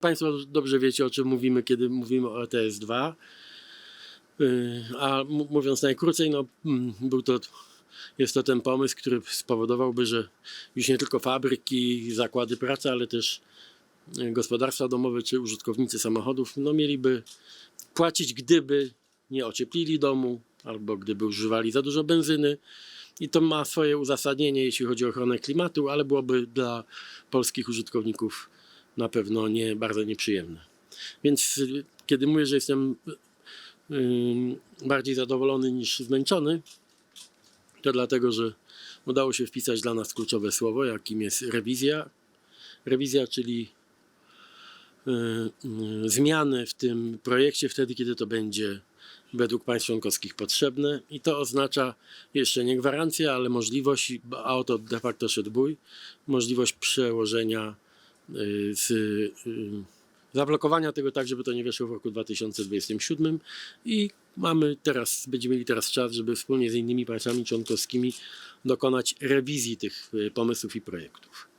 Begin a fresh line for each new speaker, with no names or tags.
Państwo dobrze wiecie, o czym mówimy, kiedy mówimy o ETS-2. Yy, A mówiąc najkrócej, no, mm, był to, jest to ten pomysł, który spowodowałby, że już nie tylko fabryki, zakłady pracy, ale też yy, gospodarstwa domowe czy użytkownicy samochodów no, mieliby płacić, gdyby nie ocieplili domu albo gdyby używali za dużo benzyny. I to ma swoje uzasadnienie, jeśli chodzi o ochronę klimatu, ale byłoby dla polskich użytkowników na pewno nie bardzo nieprzyjemne. Więc y, kiedy mówię, że jestem y, bardziej zadowolony niż zmęczony, to dlatego, że udało się wpisać dla nas kluczowe słowo, jakim jest rewizja. Rewizja, czyli y, zmiany w tym projekcie wtedy, kiedy to będzie według państw członkowskich potrzebne i to oznacza jeszcze nie gwarancję, ale możliwość, a oto de facto szedł bój, możliwość przełożenia z y, zablokowania tego tak, żeby to nie weszło w roku 2027 i mamy teraz, będziemy mieli teraz czas, żeby wspólnie z innymi państwami członkowskimi dokonać rewizji tych y, pomysłów i projektów.